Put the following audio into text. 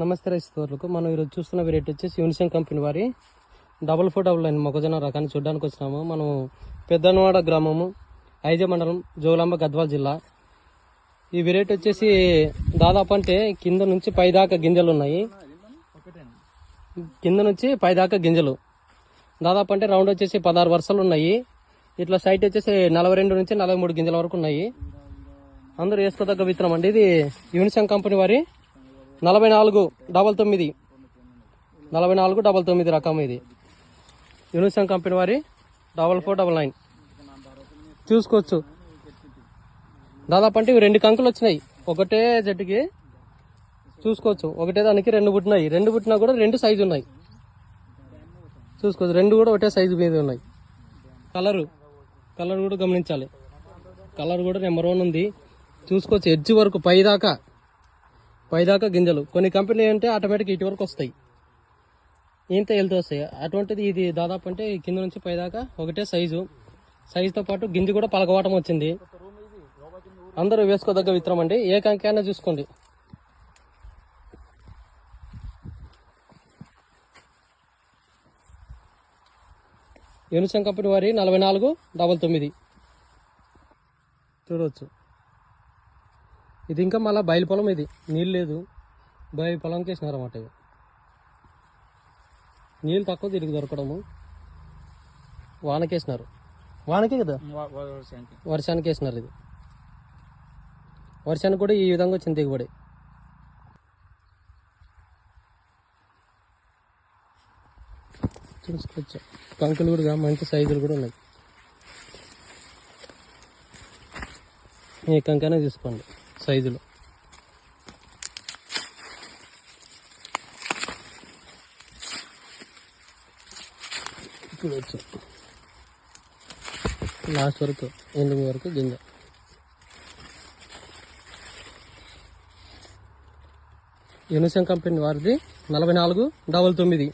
నమస్తే రైతులకు మనం ఈరోజు చూస్తున్న వెరైటీ వచ్చేసి యూనిసెన్ కంపెనీ వారి డబల్ ఫోర్ డబుల్ నైన్ మొక్కజొన్న రకాన్ని చూడడానికి వచ్చినాము. మనం పెద్దనవాడ గ్రామము ఐజ మండలం జోగులాంబ గద్వాల జిల్లా. ఈ వెరైటీ వచ్చేసి దాదాపు అంటే కింద నుంచి పైదాకా గింజలు ఉన్నాయి. కింద నుంచి పైదాకా గింజలు. దాదాపు అంటే రౌండ్ వచ్చేసి పదహారు వరుసలు ఉన్నాయి. ఇట్లా సైట్ వచ్చేసి నలభై రెండు నుంచి నలభై మూడు గింజల వరకు ఉన్నాయి. అందరూ వేసుకోదగ్గ విత్తనం అండి. ఇది యూనిసెన్ కంపెనీ వారి నలభై నాలుగు డబల్ తొమ్మిది. నలభై నాలుగు డబల్ తొమ్మిది రకం ఇది. యూనిసెన్ కంపెనీ వారి డబల్ ఫోర్ డబల్ నైన్. చూసుకోవచ్చు. దాదాపు అంటే ఇవి రెండు కంకులు వచ్చినాయి. ఒకటే జట్టుకి చూసుకోవచ్చు. ఒకటే దానికి రెండు పుట్టినాయి. రెండు పుట్టినా కూడా రెండు సైజు ఉన్నాయి. చూసుకోవచ్చు. రెండు కూడా ఒకటే సైజు మీద ఉన్నాయి. కలరు. కలర్ కూడా గమనించాలి. కలర్ కూడా నెంబర్ వన్ ఉంది. చూసుకోవచ్చు. ఎడ్జ్ వరకు పైదాకా పైదాకా గింజలు. కొన్ని కంపెనీలు అంటే ఆటోమేటిక్ ఇటు వరకు వస్తాయి. ఇంత వెళ్తూ వస్తాయి. అటువంటిది ఇది దాదాపు అంటే కింద నుంచి పైదాకా ఒకటే సైజు. సైజుతో పాటు గింజ కూడా పలకవాటం వచ్చింది. అందరూ వేసుకోదగ్గ విత్తనం అండి. ఏ కంకైనా చూసుకోండి. యూనిసన్ కంపెనీ వారి నలభై నాలుగు డబల్ తొమ్మిది. చూడవచ్చు ఇది ఇంకా మళ్ళీ బయలు పొలం ఇది. నీళ్ళు లేదు. బయలు పొలంకి వేసినారు అన్నమాట ఇది నీళ్ళు తక్కువ తిరిగి దొరకడము. వానకేసినారు. వానకే కదా? వర్షానికి. వేసినారు ఇది. వర్షానికి కూడా ఈ విధంగా వచ్చింది దిగుబడి. చూసుకోవచ్చు. కంకులు కూడా మంచి సైజులు కూడా ఉన్నాయి. ఏ కంకైనా తీసుకోండి. సైజులు. చూడవచ్చు లాస్ట్ వరకు ఎండింగ్ వరకు గింజ. యూనిసెన్ కంపెనీ వారిది నలభై నాలుగు డబల్ తొమ్మిది.